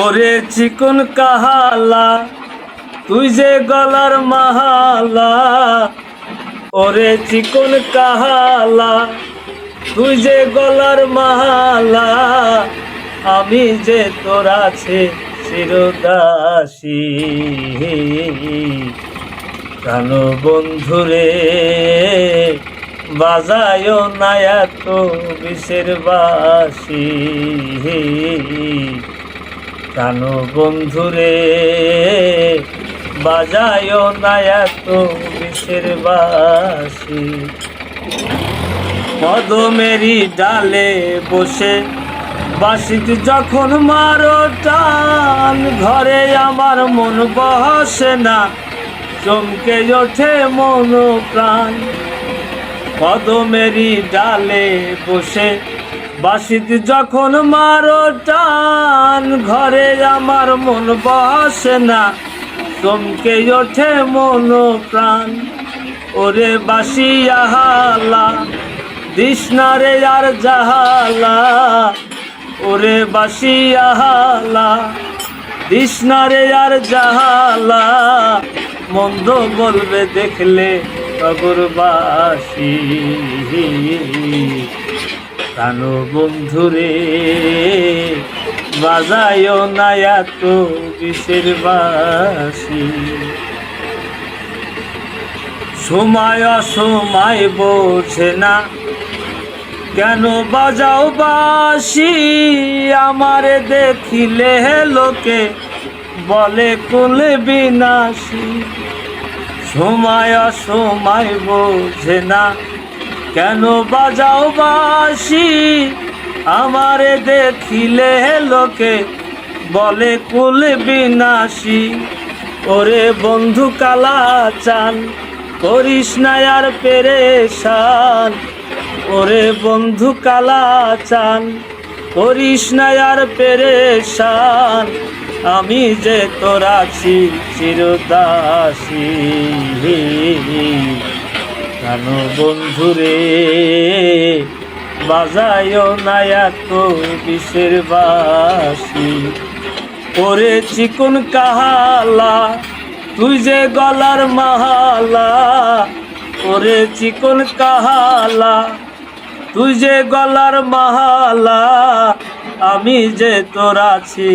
ওরে চিকন কাহালা, তুই যে গলার মাহালা। ওরে চিকন কাহালা, তুই যে গলার মাহালা। আমি যে তোর আছে চিরদাসী কেন বন্ধুরে বাজায় না এত বিষের বাসি। কেন বন্ধুরে বাজায় না এত বিষের বাসি পদমেরি ডালে বসে বাসিত যখন মারো টান, ঘরে আমার মন বসে না, চমকে ওঠে মন প্রাণ পদমেরি ডালে বসে বাসিত যখন মারো টান, ঘরে আমার মন বসে না। চমকে ওঠে মন প্রাণ। ওরে বাসিয়া হালা দিশনারে আর জাহালা। ওরে বাসিয়া হালা দিশনারে আর জাহালা। মন্দ বলবে দেখলে কবরবাসী কানো বন্ধুরে বাজায় না এত বিষের বাসী। সময় অসময় বোঝে না, কেন বাজাও বাসি? আমারে দেখিলে লোকে, বলে কুলে বিনাশী। সময় অসময় বোঝে না কেন বাজাও বাসি আমারে দেখিলে লোকে বলে কুল বিনাশী। ওরে বন্ধু কালা চান, করিস না আর পেরেশান। ওরে বন্ধু কালা চান, করিস না আর পেরেশান। আমি যে তোর চিরদাসী। কেন বন্ধুরে বাজায় না এত বিষের বাসি। ওরে চিকন কাহালা, তুই যে গলার মাহালা। ওরে চিকন কাহালা, তুই যে গলার মাহালা, আমি যে তোর আছি